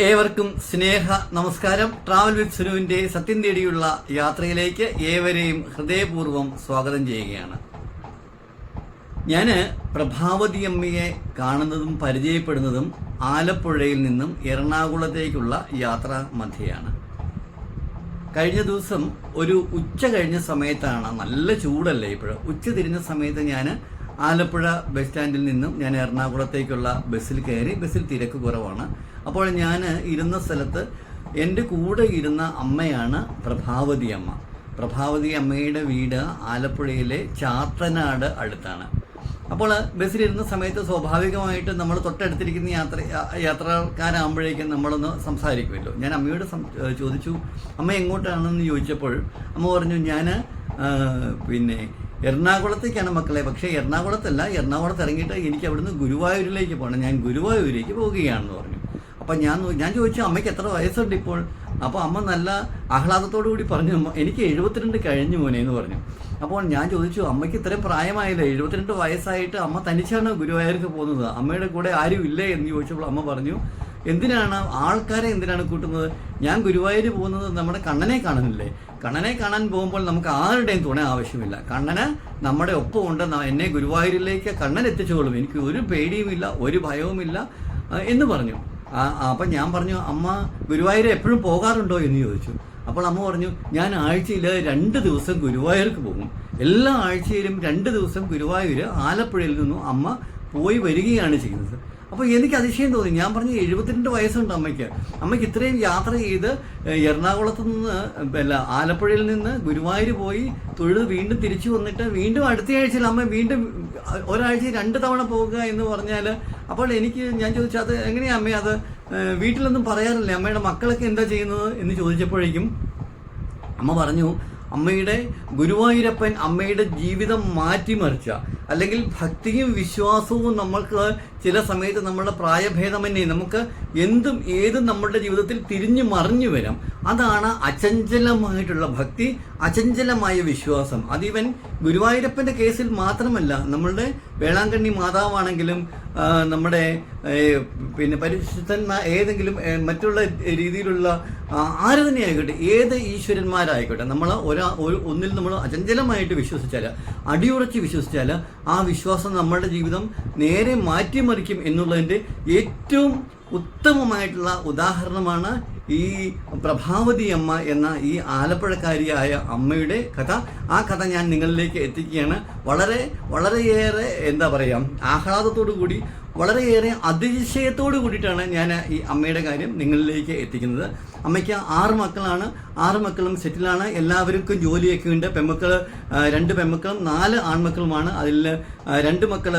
ഏവർക്കും സ്നേഹ നമസ്കാരം. Travel with സുനുവിന്റെ സത്യം തേടിയുള്ള യാത്രയിലേക്ക് ഏവരെയും ഹൃദയപൂർവം സ്വാഗതം ചെയ്യുകയാണ്. ഞാൻ പ്രഭാവതി അമ്മയെ കാണുന്നതും പരിചയപ്പെടുന്നതും ആലപ്പുഴയിൽ നിന്നും എറണാകുളത്തേക്കുള്ള യാത്ര മധ്യയാണ്. കഴിഞ്ഞ ദിവസം ഒരു ഉച്ച കഴിഞ്ഞ സമയത്താണ് നല്ല ചൂടല്ലേ ഇപ്പോഴും? ഉച്ച തിരിഞ്ഞ സമയത്ത് ഞാൻ ആലപ്പുഴ ബസ് സ്റ്റാൻഡിൽ നിന്നും ഞാൻ എറണാകുളത്തേക്കുള്ള ബസ്സിൽ കയറി ബസ്സിൽ തിരക്ക് കുറവാണ്. അപ്പോൾ ഞാൻ ഇരുന്ന സ്ഥലത്ത് എന്റെ കൂടെ ഇരുന്ന അമ്മയാണ് പ്രഭാവതി അമ്മ. പ്രഭാവതി അമ്മയുടെ വീട് ആലപ്പുഴയിലെ ചാത്തനാട് അടുത്താണ്. അപ്പോൾ ബസ്സിലിരുന്ന സമയത്ത് സ്വാഭാവികമായിട്ട് നമ്മൾ തൊട്ടടുത്തിരിക്കുന്ന യാത്ര യാത്രക്കാരാകുമ്പോഴേക്കും നമ്മളൊന്ന് സംസാരിക്കുമല്ലോ. ഞാൻ അമ്മയോട് ചോദിച്ചു അമ്മ എങ്ങോട്ടാണെന്ന് ചോദിച്ചപ്പോൾ അമ്മ പറഞ്ഞു ഞാൻ പിന്നെ എറണാകുളത്തേക്കാണ് മക്കളെ. പക്ഷേ എറണാകുളത്തല്ല എറണാകുളത്ത് ഇറങ്ങിയിട്ട് എനിക്ക് അവിടുന്ന് ഗുരുവായൂരിലേക്ക് പോകണം ഞാൻ ഗുരുവായൂരിലേക്ക് പോവുകയാണെന്ന് പറഞ്ഞു. അപ്പം ഞാൻ ഞാൻ ചോദിച്ചു അമ്മയ്ക്ക് എത്ര വയസ്സുണ്ട് ഇപ്പോൾ? അപ്പോൾ അമ്മ നല്ല ആഹ്ലാദത്തോടു കൂടി പറഞ്ഞു "അമ്മ, എനിക്ക് എഴുപത്തിരണ്ട് കഴിഞ്ഞു മോനെ എന്ന് പറഞ്ഞു. അപ്പോൾ ഞാൻ ചോദിച്ചു അമ്മയ്ക്ക് ഇത്രയും പ്രായമായില്ലേ? എഴുപത്തിരണ്ട് വയസ്സായിട്ട് അമ്മ തനിച്ചാണ് ഗുരുവായൂർക്ക് പോകുന്നത്? അമ്മയുടെ കൂടെ ആരും ഇല്ലേ? എന്ന് ചോദിച്ചപ്പോൾ അമ്മ പറഞ്ഞു എന്തിനാണ്? ആൾക്കാരെ എന്തിനാണ് കൂട്ടുന്നത്? ഞാൻ ഗുരുവായൂർ പോകുന്നത് നമ്മുടെ കണ്ണനെ കാണുന്നില്ലേ കണ്ണനെ കാണാൻ പോകുമ്പോൾ നമുക്ക് ആരുടെയും തുണ ആവശ്യമില്ല. കണ്ണന് നമ്മുടെ ഒപ്പമുണ്ട് എന്നെ ഗുരുവായൂരിലേക്ക് കണ്ണൻ എത്തിച്ചുകൊള്ളും എനിക്ക് ഒരു പേടിയുമില്ല ഒരു ഭയവുമില്ല എന്ന് പറഞ്ഞു. അപ്പം ഞാൻ പറഞ്ഞു അമ്മ ഗുരുവായൂർ എപ്പോഴും പോകാറുണ്ടോ? എന്ന് ചോദിച്ചു. അപ്പോൾ അമ്മ പറഞ്ഞു ഞാൻ ആഴ്ചയിൽ രണ്ട് ദിവസം ഗുരുവായൂർക്ക് പോകും. എല്ലാ ആഴ്ചയിലും രണ്ട് ദിവസം ഗുരുവായൂർ ആലപ്പുഴയിൽ നിന്നും അമ്മ പോയി വരികയാണ് ചെയ്യുന്നത്. അപ്പോൾ എനിക്ക് അതിശയം തോന്നി. ഞാൻ പറഞ്ഞു എഴുപത്തിരണ്ട് വയസ്സുണ്ട് അമ്മയ്ക്ക്. അമ്മയ്ക്ക് ഇത്രയും യാത്ര ചെയ്ത് എറണാകുളത്ത് നിന്ന് അല്ല ആലപ്പുഴയിൽ നിന്ന് ഗുരുവായൂർ പോയി തൊഴുത് വീണ്ടും തിരിച്ചു വന്നിട്ട് വീണ്ടും അടുത്ത ആഴ്ചയിൽ അമ്മ വീണ്ടും ഒരാഴ്ച രണ്ട് തവണ പോകുക എന്ന് പറഞ്ഞാൽ അപ്പോൾ എനിക്ക് ഞാൻ ചോദിച്ചു അത് എങ്ങനെയാ അമ്മ? അത് വീട്ടിലൊന്നും പറയാറില്ലേ? അമ്മയുടെ മക്കളൊക്കെ എന്താ ചെയ്യുന്നത്? എന്ന് ചോദിച്ചപ്പോഴേക്കും അമ്മ പറഞ്ഞു അമ്മയുടെ ഗുരുവായൂരപ്പൻ അമ്മയുടെ ജീവിതം മാറ്റിമറിച്ച അല്ലെങ്കിൽ ഭക്തിയും വിശ്വാസവും നമ്മൾക്ക് ചില സമയത്ത് നമ്മളുടെ പ്രായഭേദമന്യേ നമുക്ക് എന്തും ഏതും നമ്മളുടെ ജീവിതത്തിൽ തിരിഞ്ഞു മറിഞ്ഞു വരാം. അതാണ് അചഞ്ചലമായിട്ടുള്ള ഭക്തി അചഞ്ചലമായ വിശ്വാസം. അതിവൻ ഗുരുവായൂരപ്പന്റെ കേസിൽ മാത്രമല്ല നമ്മളുടെ വേളാങ്കണ്ണി മാതാവാണെങ്കിലും നമ്മുടെ പിന്നെ പരിശുദ്ധന്മാർ ഏതെങ്കിലും മറ്റുള്ള രീതിയിലുള്ള ആര് തന്നെ ആയിക്കോട്ടെ ഏത് ഈശ്വരന്മാരായിക്കോട്ടെ നമ്മൾ ഒരാ ഒരു ഒന്നിൽ നമ്മൾ അചഞ്ചലമായിട്ട് വിശ്വസിച്ചാൽ അടിയുറച്ച് വിശ്വസിച്ചാൽ ആ വിശ്വാസം നമ്മളുടെ ജീവിതം നേരെ മാറ്റിമറിക്കും എന്നുള്ളതിന്റെ ഏറ്റവും ഉത്തമമായിട്ടുള്ള ഉദാഹരണമാണ് ഈ പ്രഭാവതി അമ്മ എന്ന ഈ ആലപ്പുഴക്കാരിയായ അമ്മയുടെ കഥ. ആ കഥ ഞാൻ നിങ്ങളിലേക്ക് എത്തിക്കുകയാണ്. വളരെ വളരെയേറെ എന്താ പറയുക ആഹ്ലാദത്തോടു കൂടി വളരെയേറെ അതിശയത്തോട് കൂടിയിട്ടാണ് ഞാൻ ഈ അമ്മയുടെ കാര്യം നിങ്ങളിലേക്ക് എത്തിക്കുന്നത്. അമ്മയ്ക്ക് ആറ് മക്കളാണ്. ആറ് മക്കളും സെറ്റിലാണ്. എല്ലാവർക്കും ജോലിയൊക്കെ ഉണ്ട്. പെമ്മക്കൾ രണ്ട് പെമ്മക്കളും നാല് ആൺമക്കളുമാണ്. അതിൽ രണ്ട് മക്കൾ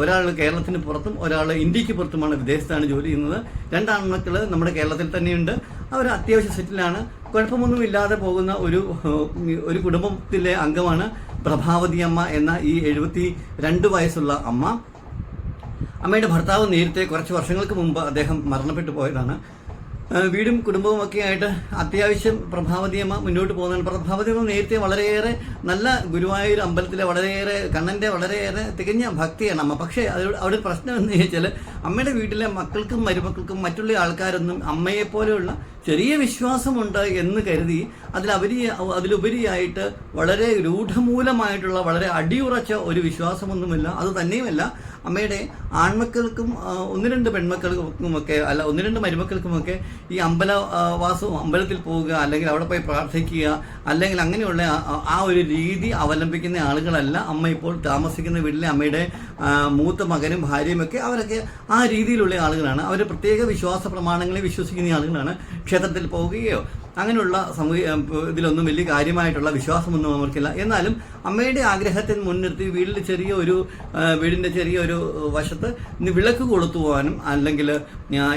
ഒരാൾ കേരളത്തിന് പുറത്തും ഒരാൾ ഇന്ത്യയ്ക്ക് പുറത്തുമാണ് വിദേശത്താണ് ജോലി ചെയ്യുന്നത്. രണ്ട് ആൺമക്കൾ നമ്മുടെ കേരളത്തിൽ തന്നെയുണ്ട്. അവർ അത്യാവശ്യം സെറ്റിലാണ്. കുഴപ്പമൊന്നും ഇല്ലാതെ പോകുന്ന ഒരു ഒരു കുടുംബത്തിലെ അംഗമാണ് പ്രഭാവതി അമ്മ എന്ന ഈ എഴുപത്തി രണ്ട് വയസ്സുള്ള അമ്മ. അമ്മയുടെ ഭർത്താവ് നേരത്തെ കുറച്ച് വർഷങ്ങൾക്ക് മുമ്പ് അദ്ദേഹം മരണപ്പെട്ടു പോയതാണ്. വീടും കുടുംബവും ഒക്കെ ആയിട്ട് അത്യാവശ്യം പ്രഭാവതിയമ്മ മുന്നോട്ട് പോകുന്നതാണ്. പ്രഭാവതിയമ്മ നേരത്തെ വളരെയേറെ നല്ല ഗുരുവായൂർ അമ്പലത്തിലെ വളരെയേറെ കണ്ണന്റെ വളരെയേറെ തികഞ്ഞ ഭക്തിയാണ് അമ്മ. പക്ഷേ അതിൽ അവിടെ പ്രശ്നം എന്ന് ചോദിച്ചാൽ അമ്മയുടെ വീട്ടിലെ മക്കൾക്കും മരുമക്കൾക്കും മറ്റുള്ള ആൾക്കാരൊന്നും അമ്മയെപ്പോലെയുള്ള ചെറിയ വിശ്വാസമുണ്ട് എന്ന് കരുതി അതിലവരി അതിലുപരിയായിട്ട് വളരെ രൂഢമൂലമായിട്ടുള്ള വളരെ അടിയുറച്ച ഒരു വിശ്വാസമൊന്നുമില്ല. അത് തന്നെയുമല്ല അമ്മയുടെ ആൺമക്കൾക്കും ഒന്ന് രണ്ട് പെൺമക്കൾക്കുമൊക്കെ അല്ല ഒന്ന് രണ്ട് മരുമക്കൾക്കുമൊക്കെ ഈ അമ്പലവാസവും അമ്പലത്തിൽ പോവുക അല്ലെങ്കിൽ അവിടെ പോയി പ്രാർത്ഥിക്കുക അല്ലെങ്കിൽ അങ്ങനെയുള്ള ആ ഒരു രീതി അവലംബിക്കുന്ന ആളുകളല്ല അമ്മ ഇപ്പോൾ താമസിക്കുന്ന വീട്ടിലെ അമ്മയുടെ മൂത്ത മകനും ഭാര്യയും ഒക്കെ അവരൊക്കെ ആ രീതിയിലുള്ള ആളുകളാണ്. അവർ പ്രത്യേക വിശ്വാസ പ്രമാണങ്ങളെ വിശ്വസിക്കുന്ന ആളുകളാണ്. ക്ഷേത്രത്തിൽ പോവുകയോ അങ്ങനെയുള്ള സമൂഹ ഇതിലൊന്നും വലിയ കാര്യമായിട്ടുള്ള വിശ്വാസമൊന്നും അവർക്കില്ല. എന്നാലും അമ്മയുടെ ആഗ്രഹത്തെ മുൻനിർത്തി വീട്ടിൽ ചെറിയ ഒരു വീടിന്റെ ചെറിയ ഒരു വശത്ത് വിളക്ക് കൊളുത്തുവാനും അല്ലെങ്കിൽ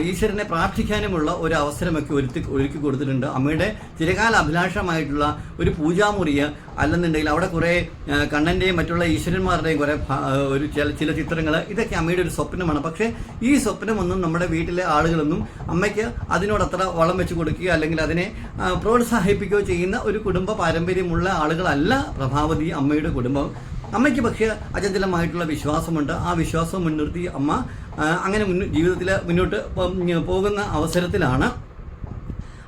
ഈശ്വരനെ പ്രാർത്ഥിക്കാനുമുള്ള ഒരു അവസരമൊക്കെ ഒരുത്തി ഒരുക്കി കൊടുത്തിട്ടുണ്ട്. അമ്മയുടെ ചിരകാല അഭിലാഷമായിട്ടുള്ള ഒരു പൂജാമുറിയ അല്ലെന്നുണ്ടെങ്കിൽ അവിടെ കുറേ കണ്ണന്റെയും മറ്റുള്ള ഈശ്വരന്മാരുടെയും കുറേ ഒരു ചില ചില ചിത്രങ്ങൾ ഇതൊക്കെ അമ്മയുടെ ഒരു സ്വപ്നമാണ്. പക്ഷേ ഈ സ്വപ്നമൊന്നും നമ്മുടെ വീട്ടിലെ ആളുകളൊന്നും അമ്മയ്ക്ക് അതിനോടത്ര വളം വെച്ച് കൊടുക്കുകയോ അല്ലെങ്കിൽ അതിനെ പ്രോത്സാഹിപ്പിക്കുകയോ ചെയ്യുന്ന ഒരു കുടുംബ പാരമ്പര്യമുള്ള ആളുകളല്ല പ്രഭാവതി അമ്മയുടെ കുടുംബം. അമ്മയ്ക്ക് പക്ഷേ അചഞ്ചലമായിട്ടുള്ള വിശ്വാസമുണ്ട്. ആ വിശ്വാസം മുൻനിർത്തി അമ്മ അങ്ങനെ ജീവിതത്തിൽ മുന്നോട്ട് പോകുന്ന അവസരത്തിലാണ്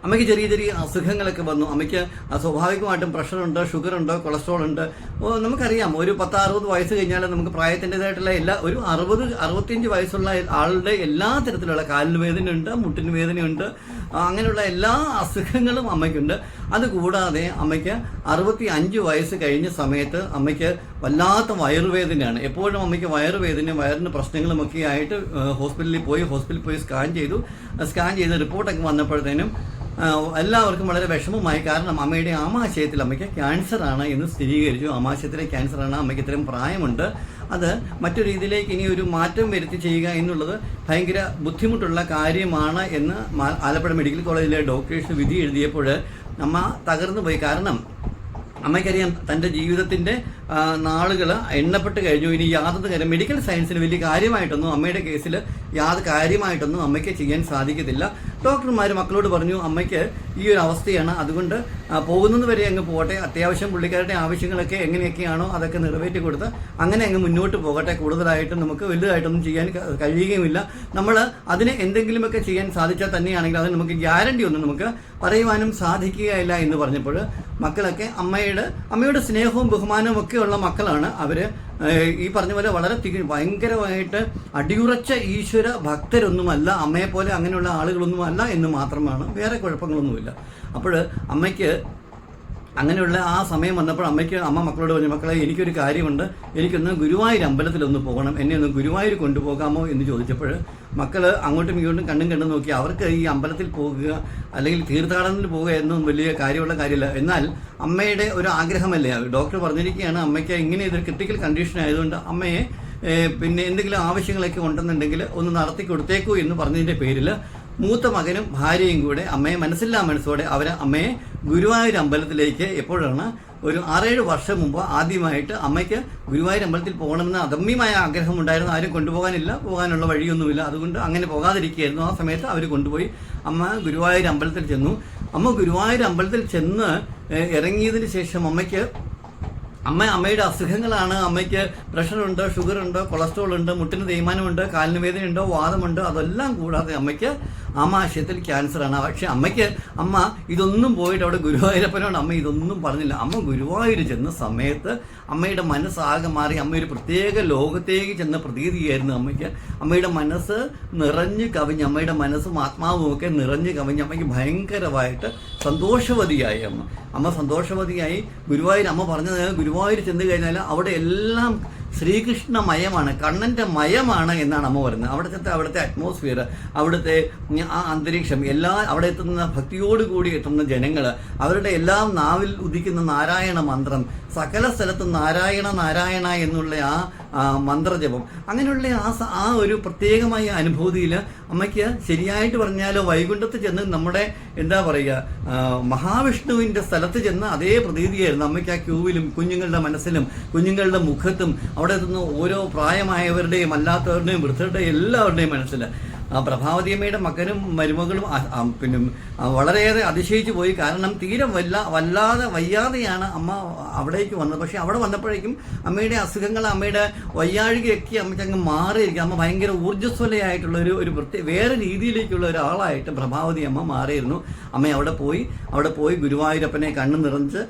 അമ്മയ്ക്ക് ചെറിയ ചെറിയ അസുഖങ്ങളൊക്കെ വന്നു. അമ്മയ്ക്ക് സ്വാഭാവികമായിട്ടും പ്രഷറുണ്ട് ഷുഗറുണ്ട് കൊളസ്ട്രോൾ ഉണ്ട്. നമുക്കറിയാം ഒരു പത്ത് അറുപത് വയസ്സ് കഴിഞ്ഞാൽ നമുക്ക് പ്രായത്തിന്റെതായിട്ടുള്ള എല്ലാ ഒരു അറുപത് അറുപത്തിയഞ്ച് വയസ്സുള്ള ആളുടെ എല്ലാ തരത്തിലുള്ള കാലിന് വേദനയുണ്ട് മുട്ടിന് വേദനയുണ്ട്. അങ്ങനെയുള്ള എല്ലാ അസുഖങ്ങളും അമ്മയ്ക്കുണ്ട്. അതുകൂടാതെ അമ്മയ്ക്ക് അറുപത്തി അഞ്ച് വയസ്സ് കഴിഞ്ഞ സമയത്ത് അമ്മയ്ക്ക് വല്ലാത്ത വയറുവേദനയാണ്. എപ്പോഴും അമ്മയ്ക്ക് വയറുവേദനയും വയറിന് പ്രശ്നങ്ങളുമൊക്കെ ആയിട്ട് ഹോസ്പിറ്റലിൽ പോയി ഹോസ്പിറ്റലിൽ പോയി സ്കാൻ ചെയ്തു. സ്കാൻ ചെയ്ത് റിപ്പോർട്ടൊക്കെ വന്നപ്പോഴത്തേനും എല്ലാവർക്കും വളരെ വിഷമമായി. കാരണം അമ്മയുടെ ആമാശയത്തിൽ അമ്മയ്ക്ക് ക്യാൻസർ ആണ് എന്ന് സ്ഥിരീകരിച്ചു. ആമാശയത്തിലെ ക്യാൻസറാണ് അമ്മയ്ക്ക് ഇത്രയും പ്രായമുണ്ട്. അത് മറ്റു രീതിയിലേക്ക് ഇനി ഒരു മാറ്റം വരുത്തി ചെയ്യുക എന്നുള്ളത് ഭയങ്കര ബുദ്ധിമുട്ടുള്ള കാര്യമാണ് എന്ന് ആലപ്പുഴ മെഡിക്കൽ കോളേജിലെ ഡോക്ടേഴ്സ് വിധി എഴുതിയപ്പോൾ അമ്മ തകർന്നു പോയി കാരണം അമ്മയ്ക്കറിയാം തന്റെ ജീവിതത്തിന്റെ നാളുകൾ എണ്ണപ്പെട്ട് കഴിഞ്ഞു. ഇനി യാതൊരു കാര്യം മെഡിക്കൽ സയൻസിന് വലിയ കാര്യമായിട്ടൊന്നും അമ്മയുടെ കേസിൽ യാതൊരു കാര്യമായിട്ടൊന്നും അമ്മയ്ക്ക് ചെയ്യാൻ സാധിക്കത്തില്ല. ഡോക്ടർമാർ മക്കളോട് പറഞ്ഞു അമ്മയ്ക്ക് ഈ ഒരു അവസ്ഥയാണ്. അതുകൊണ്ട് പോകുന്നത് വരെ അങ്ങ് പോകട്ടെ. അത്യാവശ്യം പുള്ളിക്കാരുടെ ആവശ്യങ്ങളൊക്കെ എങ്ങനെയൊക്കെയാണോ അതൊക്കെ നിറവേറ്റി കൊടുത്ത് അങ്ങനെ അങ്ങ് മുന്നോട്ട് പോകട്ടെ. കൂടുതലായിട്ട് നമുക്ക് വലുതായിട്ടൊന്നും ചെയ്യാൻ കഴിയുകയുമില്ല. നമ്മൾ അതിന് എന്തെങ്കിലുമൊക്കെ ചെയ്യാൻ സാധിച്ചാൽ തന്നെയാണെങ്കിൽ അതിന് നമുക്ക് ഗ്യാരണ്ടി ഒന്നും നമുക്ക് പറയുവാനും സാധിക്കുകയില്ല എന്ന് പറഞ്ഞപ്പോൾ മക്കളൊക്കെ അമ്മയുടെ അമ്മയുടെ സ്നേഹവും ബഹുമാനവും ഒക്കെ ഉള്ള മക്കളാണ് അവർ. ഈ പറഞ്ഞ പോലെ വളരെ ഭയങ്കരമായിട്ട് അടിയുറച്ച ഈശ്വര ഭക്തരൊന്നുമല്ല അമ്മയെ പോലെ അങ്ങനെയുള്ള ആളുകളൊന്നുമല്ല എന്ന് മാത്രമാണ്. വേറെ കുഴപ്പങ്ങളൊന്നുമില്ല. അപ്പോൾ അമ്മയ്ക്ക് അങ്ങനെയുള്ള ആ സമയം വന്നപ്പോൾ അമ്മയ്ക്ക് അമ്മ മക്കളോട് പറഞ്ഞു മക്കളെ എനിക്കൊരു കാര്യമുണ്ട്. എനിക്കൊന്ന് ഗുരുവായൂർ അമ്പലത്തിലൊന്ന് പോകണം. എന്നെ ഒന്ന് ഗുരുവായൂർ കൊണ്ടുപോകാമോ? എന്ന് ചോദിച്ചപ്പോൾ മക്കൾ അങ്ങോട്ടും ഇങ്ങോട്ടും കണ്ണും കണ്ടും നോക്കി അവർക്ക് ഈ അമ്പലത്തിൽ പോകുക അല്ലെങ്കിൽ തീർത്ഥാടനത്തിൽ പോകുക എന്നൊന്നും വലിയ കാര്യമുള്ള കാര്യമില്ല. എന്നാൽ അമ്മയുടെ ഒരു ആഗ്രഹമല്ലേ? ഡോക്ടർ പറഞ്ഞിരിക്കുകയാണ് അമ്മയ്ക്ക് ഇങ്ങനെ ഇതൊരു ക്രിട്ടിക്കൽ കണ്ടീഷൻ ആയതുകൊണ്ട് അമ്മയെ പിന്നെ എന്തെങ്കിലും ആവശ്യങ്ങളൊക്കെ ഉണ്ടെന്നുണ്ടെങ്കിൽ ഒന്ന് നടത്തി കൊടുത്തേക്കൂ എന്ന് പറഞ്ഞതിന്റെ പേരിൽ മൂത്ത മകനും ഭാര്യയും കൂടെ അമ്മയെ മനസ്സില്ലാ മനസ്സോടെ അവർ അമ്മയെ ഗുരുവായൂർ അമ്പലത്തിലേക്ക് എപ്പോഴാണ് ഒരു ആറേഴ് വർഷം മുമ്പ് ആദ്യമായിട്ട് അമ്മയ്ക്ക് ഗുരുവായൂർ അമ്പലത്തിൽ പോകണമെന്ന് അദമ്യമായ ആഗ്രഹം ഉണ്ടായിരുന്നു ആരും കൊണ്ടുപോകാനില്ല. പോകാനുള്ള വഴിയൊന്നുമില്ല. അതുകൊണ്ട് അങ്ങനെ പോകാതിരിക്കുകയായിരുന്നു. ആ സമയത്ത് അവർ കൊണ്ടുപോയി അമ്മ ഗുരുവായൂർ അമ്പലത്തിൽ ചെന്നു. അമ്മ ഗുരുവായൂർ അമ്പലത്തിൽ ചെന്ന് ഇറങ്ങിയതിന് ശേഷം അമ്മയ്ക്ക് അമ്മ അമ്മയുടെ അസുഖങ്ങളാണ്. അമ്മയ്ക്ക് പ്രഷറുണ്ട് ഷുഗറുണ്ട് കൊളസ്ട്രോൾ ഉണ്ട് മുട്ടിന് തേയ്മാനമുണ്ട് കാലിന് വേദനയുണ്ട് വാദമുണ്ട് അതെല്ലാം കൂടാതെ അമ്മയ്ക്ക് ആമാശയത്തിൽ ക്യാൻസറാണ് പക്ഷെ അമ്മയ്ക്ക് അമ്മ ഇതൊന്നും പോയിട്ട് അവിടെ ഗുരുവായൂരപ്പനോട് അമ്മ ഇതൊന്നും പറഞ്ഞില്ല. അമ്മ ഗുരുവായൂർ ചെന്ന സമയത്ത് അമ്മയുടെ മനസ്സാകെ മാറി അമ്മ ഒരു പ്രത്യേക ലോകത്തേക്ക് ചെന്ന പ്രതീതിയായിരുന്നു അമ്മയ്ക്ക്. അമ്മയുടെ മനസ്സ് നിറഞ്ഞു കവിഞ്ഞ് അമ്മയുടെ മനസ്സും ആത്മാവും ഒക്കെ നിറഞ്ഞു കവിഞ്ഞ് അമ്മയ്ക്ക് ഭയങ്കരമായിട്ട് സന്തോഷവതിയായി അമ്മ. അമ്മ സന്തോഷവതിയായി ഗുരുവായൂർ അമ്മ പറഞ്ഞത് ഗുരുവായൂർ ചെന്ന് കഴിഞ്ഞാൽ അവിടെ എല്ലാം ശ്രീകൃഷ്ണമയമാണ് കണ്ണന്റെ മയമാണ് എന്നാണ് അമ്മ പറയുന്നത്. അവിടുത്തെ അവിടുത്തെ അറ്റ്മോസ്ഫിയർ അവിടുത്തെ ആ അന്തരീക്ഷം എല്ലാ അവിടെ എത്തുന്ന ഭക്തിയോടുകൂടി എത്തുന്ന ജനങ്ങൾ അവരുടെ എല്ലാം നാവിൽ ഉദിക്കുന്ന നാരായണ മന്ത്രം സകല സ്ഥലത്തും നാരായണ നാരായണ എന്നുള്ള ആ മന്ത്രജപം. അങ്ങനെയുള്ള ആ ആ ഒരു പ്രത്യേകമായ അനുഭൂതിയിൽ അമ്മയ്ക്ക് ശരിയായിട്ട് പറഞ്ഞാൽ വൈകുണ്ഠത്ത് ചെന്ന് നമ്മുടെ എന്താ പറയുക മഹാവിഷ്ണുവിന്റെ സ്ഥലത്ത് ചെന്ന് അതേ പ്രതീതിയായിരുന്നു അമ്മയ്ക്ക് ആ ക്യൂവിലും കുഞ്ഞുങ്ങളുടെ മനസ്സിലും കുഞ്ഞുങ്ങളുടെ മുഖത്തും അവിടെ എത്തുന്ന ഓരോ പ്രായമായവരുടെയും അല്ലാത്തവരുടെയും വൃദ്ധരുടെയും എല്ലാവരുടെയും മനസ്സിൽ പ്രഭാവതിയമ്മയുടെ മകനും മരുമകളും പിന്നെ വളരെയേറെ അതിശയിച്ചു പോയി. കാരണം തീരെ വല്ല വല്ലാതെ വയ്യാതെയാണ് അമ്മ അവിടേക്ക് വന്നത്. പക്ഷെ അവിടെ വന്നപ്പോഴേക്കും അമ്മയുടെ അസുഖങ്ങൾ അമ്മയുടെ വയ്യാഴികയൊക്കെ അമ്മയ്ക്ക് അങ്ങ് മാറിയിരിക്കും. അമ്മ ഭയങ്കര ഊർജസ്വലയായിട്ടുള്ള ഒരു ഒരു പ്രത്യേക വേറെ രീതിയിലേക്കുള്ള ഒരാളായിട്ട് പ്രഭാവതി അമ്മ മാറിയിരുന്നു. അമ്മ അവിടെ പോയി. അവിടെ പോയി ഗുരുവായൂരപ്പനെ കണ്ണു നിറഞ്ഞ്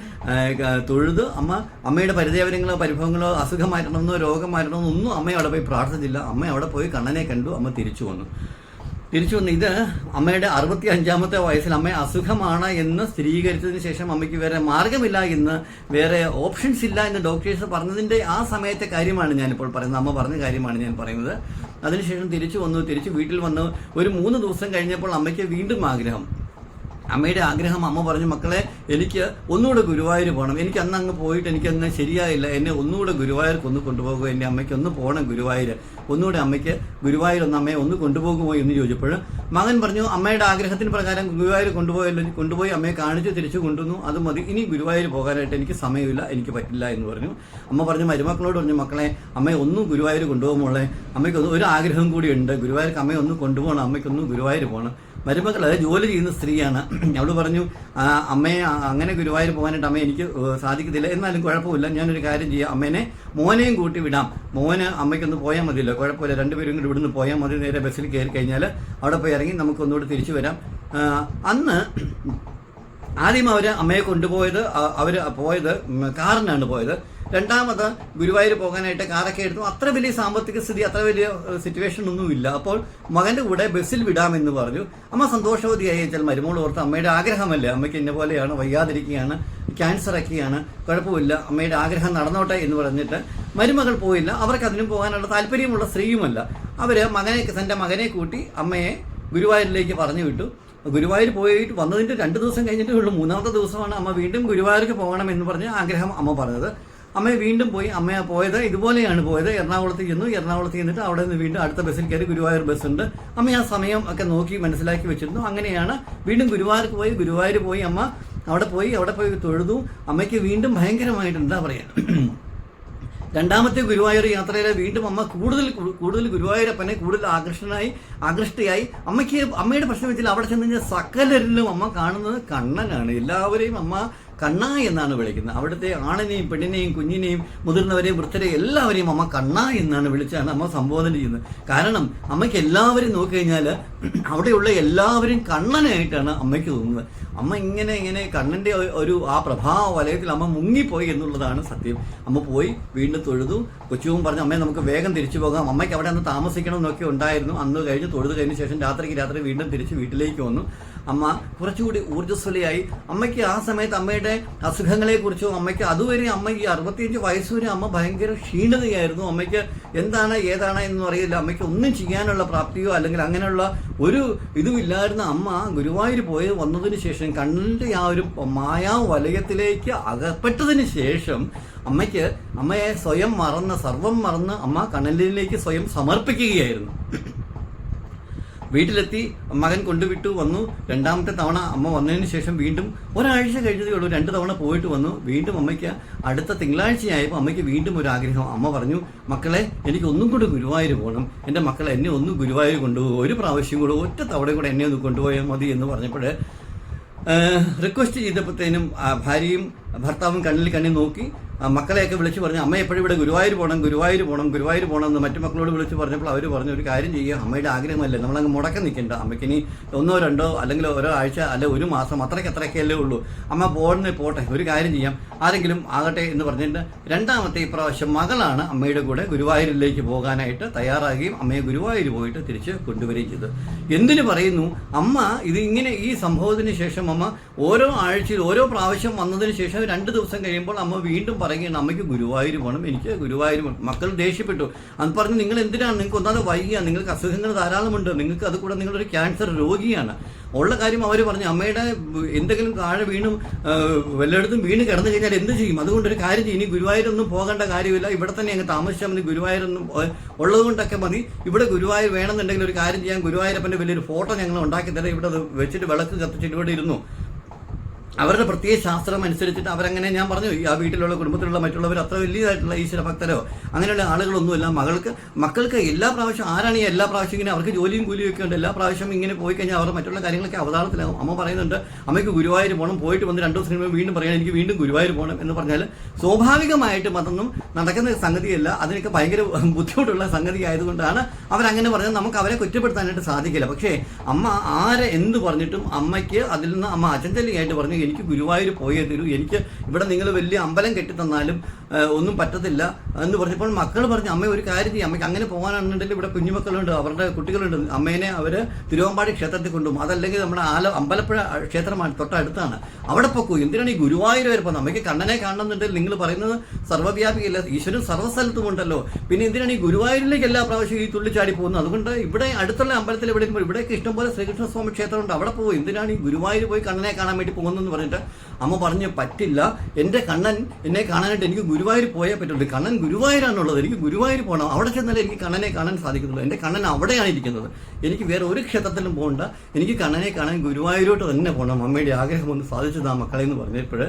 തൊഴുത് അമ്മ അമ്മയുടെ പരിദേവനങ്ങളോ പരിഭവങ്ങളോ അസുഖം മാറ്റണമെന്നോ രോഗം മാറ്റണമെന്നോ ഒന്നും അമ്മ അവിടെ പോയി പ്രാർത്ഥിച്ചില്ല. അമ്മ അവിടെ പോയി കണ്ണനെ കണ്ടു. അമ്മ തിരിച്ചു വന്നു. തിരിച്ചു വന്ന് ഇത് അമ്മയുടെ അറുപത്തി അഞ്ചാമത്തെ വയസ്സിൽ അമ്മ അസുഖമാണ് എന്ന് സ്ഥിരീകരിച്ചതിന് ശേഷം അമ്മയ്ക്ക് വേറെ മാർഗമില്ല എന്ന് വേറെ ഓപ്ഷൻസ് ഇല്ല എന്ന് ഡോക്ടേഴ്സ് പറഞ്ഞതിന്റെ ആ സമയത്തെ കാര്യമാണ് ഞാനിപ്പോൾ പറയുന്നത്. അമ്മ പറഞ്ഞ കാര്യമാണ് ഞാൻ പറയുന്നത്. അതിനുശേഷം തിരിച്ചു വന്നു തിരിച്ചു വീട്ടിൽ വന്നു. ഒരു മൂന്ന് ദിവസം കഴിഞ്ഞപ്പോൾ അമ്മയ്ക്ക് വീണ്ടും ആഗ്രഹം. അമ്മയുടെ ആഗ്രഹം അമ്മ പറഞ്ഞു മക്കളെ എനിക്ക് ഒന്നുകൂടെ ഗുരുവായൂർ പോകണം എനിക്ക് അന്ന് അങ്ങ് പോയിട്ട് എനിക്ക് അന്ന് ശരിയായില്ല. എന്നെ ഒന്നുകൂടെ ഗുരുവായൂർക്ക് ഒന്ന് കൊണ്ടുപോകുമോ എന്റെ അമ്മയ്ക്ക് ഒന്ന് പോകണം ഗുരുവായൂർ ഒന്നുകൂടെ അമ്മയ്ക്ക് ഗുരുവായൂർ ഒന്ന് അമ്മയെ ഒന്ന് കൊണ്ടുപോകുമോ എന്ന് ചോദിച്ചപ്പോൾ മകൻ പറഞ്ഞു അമ്മയുടെ ആഗ്രഹത്തിന് പ്രകാരം ഗുരുവായൂർ കൊണ്ടുപോയല്ലോ. കൊണ്ടുപോയി അമ്മയെ കാണിച്ച് തിരിച്ചു കൊണ്ടുവന്നു. അത് മതി. ഇനി ഗുരുവായൂർ പോകാനായിട്ട് എനിക്ക് സമയമില്ല. എനിക്ക് പറ്റില്ല എന്ന് പറഞ്ഞു. അമ്മ പറഞ്ഞു മരുമക്കളോട് പറഞ്ഞു മക്കളെ അമ്മയെ ഒന്നും ഗുരുവായൂർ കൊണ്ടുപോകുമ്പോളെ അമ്മയ്ക്ക് ഒരു ആഗ്രഹം കൂടി ഉണ്ട്. ഗുരുവായൂർക്ക് അമ്മയെ ഒന്ന് കൊണ്ടുപോകണം. അമ്മയ്ക്കൊന്ന് ഗുരുവായൂർ പോകണം. മരുമകൾ ജോലി ചെയ്യുന്ന സ്ത്രീയാണ്. അവൾ പറഞ്ഞു അമ്മയെ അങ്ങനെ ഗുരുവായൂർ പോകാനായിട്ട് അമ്മ എനിക്ക് സാധിക്കത്തില്ല. എന്നാലും കുഴപ്പമില്ല. ഞാനൊരു കാര്യം ചെയ്യാം. അമ്മേനെ മോനെയും കൂട്ടി വിടാം. മോന് അമ്മയ്ക്കൊന്ന് പോയാൽ മതിയല്ലോ. കുഴപ്പമില്ല. രണ്ടുപേരും കൂടി ഇവിടുന്ന് പോയാൽ മതി. നേരെ ബസ്സിൽ കയറി കഴിഞ്ഞാൽ അവിടെ പോയി ഇറങ്ങി നമുക്കൊന്നുകൂടി തിരിച്ചു വരാം. അന്ന് ആദ്യം അവർ അമ്മയെ കൊണ്ടുപോയത് അവർ പോയത് കാറിനാണ് പോയത്. രണ്ടാമത് ഗുരുവായൂർ പോകാനായിട്ട് കാറൊക്കെ എടുത്തു. അത്ര വലിയ സാമ്പത്തിക സ്ഥിതി അത്ര വലിയ സിറ്റുവേഷൻ ഒന്നും ഇല്ല. അപ്പോൾ മകന്റെ കൂടെ ബസ്സിൽ വിടാമെന്ന് പറഞ്ഞു. അമ്മ സന്തോഷവതിയായി വെച്ചാൽ മരുമോൾ ഓർത്ത് അമ്മയുടെ ആഗ്രഹമല്ലേ? അമ്മയ്ക്ക് എന്നെ പോലെയാണ് വയ്യാതിരിക്കുകയാണ് ക്യാൻസർ ഒക്കെയാണ് കുഴപ്പമില്ല അമ്മയുടെ ആഗ്രഹം നടന്നോട്ടെ എന്ന് പറഞ്ഞിട്ട് മരുമകൾ പോയില്ല. അവർക്ക് അതിനും പോകാനുള്ള താല്പര്യമുള്ള സ്ത്രീയുമല്ല. അവർ മകനെ തന്റെ മകനെ കൂട്ടി അമ്മയെ ഗുരുവായൂരിലേക്ക് പറഞ്ഞു വിട്ടു. ഗുരുവായൂർ പോയിട്ട് വന്നതിന്റെ രണ്ട് ദിവസം കഴിഞ്ഞിട്ടേ ഉള്ളൂ. മൂന്നാമത്തെ ദിവസമാണ് അമ്മ വീണ്ടും ഗുരുവായൂർക്ക് പോകണം എന്ന് പറഞ്ഞ് ആഗ്രഹം അമ്മ പറഞ്ഞത്. അമ്മയെ വീണ്ടും പോയി അമ്മ പോയത് ഇതുപോലെയാണ് പോയത്. എറണാകുളത്ത് ചെന്നു എറണാകുളത്ത് ചെന്നിട്ട് അവിടെ നിന്ന് വീണ്ടും അടുത്ത ബസ്സിൽ കയറി ഗുരുവായൂർ ബസ്സുണ്ട്. അമ്മ ആ സമയം ഒക്കെ നോക്കി മനസ്സിലാക്കി വെച്ചിരുന്നു. അങ്ങനെയാണ് വീണ്ടും ഗുരുവായൂർക്ക് പോയി ഗുരുവായൂർ പോയി അമ്മ അവിടെ പോയി അവിടെ പോയി തൊഴുതു. അമ്മയ്ക്ക് വീണ്ടും ഭയങ്കരമായിട്ട് എന്താ പറയാ? രണ്ടാമത്തെ ഗുരുവായൂർ യാത്രയിലെ വീണ്ടും അമ്മ കൂടുതൽ കൂടുതൽ ഗുരുവായൂരപ്പനെ കൂടുതൽ ആകർഷണനായി ആകൃഷ്ടയായി. അമ്മയ്ക്ക് അമ്മയുടെ പ്രശ്നം വെച്ചാൽ അവിടെ ചെന്ന് കഴിഞ്ഞാൽ സകലരിലും അമ്മ കാണുന്നത് കണ്ണനാണ്. എല്ലാവരെയും അമ്മ കണ്ണ എന്നാണ് വിളിക്കുന്നത്. അവിടുത്തെ ആണിനെയും പെണ്ണിനെയും കുഞ്ഞിനെയും മുതിർന്നവരെയും വൃദ്ധരെയും എല്ലാവരെയും അമ്മ കണ്ണ എന്നാണ് വിളിച്ചാണ് അമ്മ സംബോധന ചെയ്യുന്നത്. കാരണം അമ്മയ്ക്ക് എല്ലാവരും നോക്കിക്കഴിഞ്ഞാൽ അവിടെയുള്ള എല്ലാവരും കണ്ണനായിട്ടാണ് അമ്മയ്ക്ക് തോന്നുന്നത്. അമ്മ ഇങ്ങനെ ഇങ്ങനെ കണ്ണന്റെ ഒരു ആ പ്രഭാവ വലയത്തിൽ അമ്മ മുങ്ങിപ്പോയി എന്നുള്ളതാണ് സത്യം. അമ്മ പോയി വീണ്ടും തൊഴുതു. കൊച്ചുവും പറഞ്ഞു അമ്മയെ നമുക്ക് വേഗം തിരിച്ചു പോകാം. അമ്മയ്ക്ക് അവിടെ അന്ന് താമസിക്കണം എന്നൊക്കെ ഉണ്ടായിരുന്നു. അന്ന് കഴിഞ്ഞ് തൊഴുത് കഴിഞ്ഞ ശേഷം രാത്രിക്ക് രാത്രി വീണ്ടും തിരിച്ച് വീട്ടിലേക്ക് വന്നു. അമ്മ കുറച്ചുകൂടി ഊർജസ്വലയായി. അമ്മയ്ക്ക് ആ സമയത്ത് അമ്മയുടെ അസുഖങ്ങളെ കുറിച്ചും അമ്മയ്ക്ക് അതുവരെ അമ്മ ഈ അറുപത്തിയഞ്ച് വയസ്സ് വരെ അമ്മ ഭയങ്കര ക്ഷീണതയായിരുന്നു. അമ്മയ്ക്ക് എന്താണ് ഏതാണ് എന്ന് അറിയില്ല. അമ്മയ്ക്ക് ഒന്നും ചെയ്യാനുള്ള പ്രാപ്തിയോ അല്ലെങ്കിൽ അങ്ങനെയുള്ള ഒരു ഇതുമില്ലായിരുന്ന അമ്മ ഗുരുവായൂർ പോയി വന്നതിന് ശേഷം കണ്ണിന്റെ ആ ഒരു മായാ വലയത്തിലേക്ക് അകപ്പെട്ടതിന് ശേഷം അമ്മയ്ക്ക് അമ്മയെ സ്വയം മറന്ന് സർവം മറന്ന് അമ്മ കണ്ണലിലേക്ക് സ്വയം സമർപ്പിക്കുകയായിരുന്നു. വീട്ടിലെത്തി മകൻ കൊണ്ടുവിട്ടു വന്നു. രണ്ടാമത്തെ തവണ അമ്മ വന്നതിന് ശേഷം വീണ്ടും ഒരാഴ്ച കഴിഞ്ഞതേ ഉള്ളൂ. രണ്ട് തവണ പോയിട്ട് വന്നു. വീണ്ടും അമ്മയ്ക്ക് അടുത്ത തിങ്കളാഴ്ചയായപ്പോൾ അമ്മയ്ക്ക് വീണ്ടും ഒരു ആഗ്രഹം. അമ്മ പറഞ്ഞു മക്കളെ എനിക്ക് ഒന്നും കൂടി ഗുരുവായൂർ പോകണം എന്റെ മക്കളെ എന്നെ ഒന്ന് ഗുരുവായൂർ കൊണ്ടുപോകും. ഒരു പ്രാവശ്യം കൂടെ ഒറ്റ തവണ കൂടെ എന്നെ ഒന്ന് കൊണ്ടുപോയാൽ മതി എന്ന് പറഞ്ഞപ്പോൾ റിക്വസ്റ്റ് ചെയ്തപ്പോഴത്തേനും ഭാര്യയും ഭർത്താവും കണ്ണിൽ കണ്ണി നോക്കി മക്കളെയൊക്കെ വിളിച്ച് പറഞ്ഞു അമ്മ എപ്പോഴും ഇവിടെ ഗുരുവായൂർ പോകണം ഗുരുവായൂർ പോകണം ഗുരുവായൂർ പോകണം എന്ന് മറ്റു മക്കളോട് വിളിച്ച് പറഞ്ഞപ്പോൾ അവർ പറഞ്ഞു ഒരു കാര്യം ചെയ്യുക അമ്മയുടെ ആഗ്രഹമല്ലേ? നമ്മളങ്ങ് മുടക്കം നിൽക്കേണ്ട. അമ്മയ്ക്ക് ഇനി ഒന്നോ രണ്ടോ അല്ലെങ്കിൽ ഓരോ ആഴ്ച അല്ലെ ഒരു മാസം അത്രയ്ക്ക് അത്രയ്ക്കല്ലേ ഉള്ളൂ. അമ്മ പോടുന്നേ പോട്ടെ ഒരു കാര്യം ചെയ്യാം. ആരെങ്കിലും ആകട്ടെ എന്ന് പറഞ്ഞിട്ട് രണ്ടാമത്തെ ഇപ്രാവശ്യം മകളാണ് അമ്മയുടെ കൂടെ ഗുരുവായൂരിലേക്ക് പോകാനായിട്ട് തയ്യാറാകുകയും അമ്മയെ ഗുരുവായൂർ പോയിട്ട് തിരിച്ച് കൊണ്ടുവരികയും ചെയ്തു. എന്തിനു പറയുന്നു? അമ്മ ഇത് ഇങ്ങനെ ഈ സംഭവത്തിന് ശേഷം അമ്മ ഓരോ ആഴ്ചയിൽ ഓരോ പ്രാവശ്യം വന്നതിന് ശേഷം രണ്ട് ദിവസം കഴിയുമ്പോൾ അമ്മ വീണ്ടും പറയുകയാണ് അമ്മയ്ക്ക് ഗുരുവായൂർ പോകണം എനിക്ക് ഗുരുവായൂർ പോകണം മക്കൾ ദേഷ്യപ്പെട്ടു. അന്ന് പറഞ്ഞു നിങ്ങൾ എന്തിനാണ്? നിങ്ങൾക്ക് ഒന്നാമത് വൈകിയാണ് നിങ്ങൾക്ക് അസുഖങ്ങൾ ധാരാളമുണ്ട്. നിങ്ങൾക്ക് അത് കൂടെ നിങ്ങളൊരു ക്യാൻസർ രോഗിയാണ്. ഉള്ള കാര്യം അവർ പറഞ്ഞു അമ്മയുടെ എന്തെങ്കിലും താഴെ വീണും വല്ലയിടത്തും വീണ് കിടന്നു കഴിഞ്ഞാൽ എന്ത് ചെയ്യും? അതുകൊണ്ട് ഒരു കാര്യം ചെയ്യും. ഇനി ഗുരുവായൂരൊന്നും പോകേണ്ട കാര്യമില്ല. ഇവിടെ തന്നെ അങ്ങ് താമസിച്ചാൽ മതി. ഗുരുവായൂരൊന്നും ഉള്ളതുകൊണ്ടൊക്കെ ഉള്ളത് കൊണ്ടൊക്കെ മതി. ഇവിടെ ഗുരുവായൂർ വേണമെന്നുണ്ടെങ്കിൽ ഒരു കാര്യം ചെയ്യാൻ ഗുരുവായൂരപ്പന്റെ വലിയൊരു ഫോട്ടോ ഞങ്ങൾ ഉണ്ടാക്കി തരാം. ഇവിടെ വെച്ചിട്ട് വിളക്ക് കത്തിച്ചിട്ട് ഇവിടെ ഇരുന്നു. അവരുടെ പ്രത്യേക ശാസ്ത്രം അനുസരിച്ചിട്ട് അവരങ്ങനെ ഞാൻ പറഞ്ഞു ആ വീട്ടിലുള്ള കുടുംബത്തിലുള്ള മറ്റുള്ളവർ അത്ര വലിയതായിട്ടുള്ള ഈശ്വര ഭക്തരോ അങ്ങനെയുള്ള ആളുകളൊന്നുമില്ല. മകൾക്ക് മക്കൾക്ക് എല്ലാ പ്രാവശ്യം ആരാണ് ഈ എല്ലാ പ്രാവശ്യം ഇങ്ങനെ അവർക്ക് ജോലിയും കൂലിയും ഒക്കെ ഉണ്ട് എല്ലാ പ്രാവശ്യം ഇങ്ങനെ പോയി കഴിഞ്ഞാൽ അവർ മറ്റുള്ള കാര്യങ്ങളൊക്കെ അവതാളത്തിലാവും അമ്മ പറയുന്നുണ്ട് അമ്മയ്ക്ക് ഗുരുവായൂർ പോകണം പോയിട്ട് വന്ന് രണ്ടു ദിവസം വീണ്ടും പറയാൻ എനിക്ക് വീണ്ടും ഗുരുവായൂർ പോകണം എന്ന് പറഞ്ഞാൽ സ്വാഭാവികമായിട്ടും അതൊന്നും നടക്കുന്ന സംഗതിയല്ല. അതിനൊക്കെ ഭയങ്കര ബുദ്ധിമുട്ടുള്ള സംഗതി ആയതുകൊണ്ടാണ് അവരങ്ങനെ പറഞ്ഞത്. നമുക്ക് അവരെ കുറ്റപ്പെടുത്താനായിട്ട് സാധിക്കില്ല. പക്ഷേ അമ്മ ആരെ എന്ത് പറഞ്ഞിട്ടും അമ്മയ്ക്ക് അതിൽ നിന്ന് അമ്മ അചഞ്ചലിയായിട്ട് പറഞ്ഞു എനിക്ക് ഗുരുവായൂർ പോയേ തരൂ. എനിക്ക് ഇവിടെ നിങ്ങൾ വലിയ അമ്പലം കെട്ടിത്തന്നാലും ഒന്നും പറ്റത്തില്ല എന്ന് പറഞ്ഞപ്പോൾ മക്കൾ പറഞ്ഞു അമ്മ ഒരു കാര്യം ചെയ്യും. അമ്മയ്ക്ക് അങ്ങനെ പോകാനാണെന്നുണ്ടെങ്കിൽ ഇവിടെ കുഞ്ഞുമക്കളുണ്ട് അവരുടെ കുട്ടികളുണ്ട്. അമ്മേനെ അവർ തിരുവമ്പാടി ക്ഷേത്രത്തിൽ കൊണ്ടുപോകും. അതല്ലെങ്കിൽ നമ്മുടെ ആല അമ്പലപ്പുഴ ക്ഷേത്രമാണ് തൊട്ടടുത്താണ്. അവിടെ പൊക്കൂ. എന്തിനാണ് ഈ ഗുരുവായൂർ വരെ പോകുന്നത്? അമ്മയ്ക്ക് കണ്ണനെ കാണണമെന്നുണ്ടെങ്കിൽ നിങ്ങൾ പറയുന്നത് സർവവ്യാപികല്ല ഈശ്വരൻ സർവസ്ഥലത്തും ഉണ്ടല്ലോ. പിന്നെ എന്തിനാണ് ഈ ഗുരുവായൂരിലേക്ക് എല്ലാ പ്രാവശ്യവും ഈ തുള്ളിച്ചാടി പോകുന്നത്? അതുകൊണ്ട് ഇവിടെ അടുത്തുള്ള അമ്പലത്തിൽ എവിടെ ഇവിടേക്ക് ഇഷ്ടംപോലെ ശ്രീകൃഷ്ണ സ്വാമി ക്ഷേത്രമുണ്ട്. അവിടെ പോകും എന്തിനാണ് ഈ ഗുരുവായൂർ പോയി കണ്ണനെ കാണാൻ വേണ്ടി പോകുന്നതെന്ന് പറഞ്ഞിട്ട് അമ്മ പറഞ്ഞു പറ്റില്ല. എന്റെ കണ്ണൻ എന്നെ കാണാനായിട്ട് എനിക്ക് ഗുരുവായൂർ പോയേ പറ്റുള്ളൂ. കണ്ണൻ ഗുരുവായൂരാണുള്ളത്. എനിക്ക് ഗുരുവായൂർ പോകണം. അവിടെ ചെന്നാലേ എനിക്ക് കണ്ണനെ കാണാൻ സാധിക്കുന്നുള്ളൂ എന്റെ കണ്ണൻ അവിടെയാണ് ഇരിക്കുന്നത്. എനിക്ക് വേറെ ഒരു ക്ഷേത്രത്തിലും പോകണ്ട. എനിക്ക് കണ്ണനെ കാണാൻ ഗുരുവായൂരോട്ട് തന്നെ പോകണം. അമ്മയുടെ ആഗ്രഹം ഒന്ന് സാധിച്ചത് മക്കളെ എന്ന് പറഞ്ഞപ്പോൾ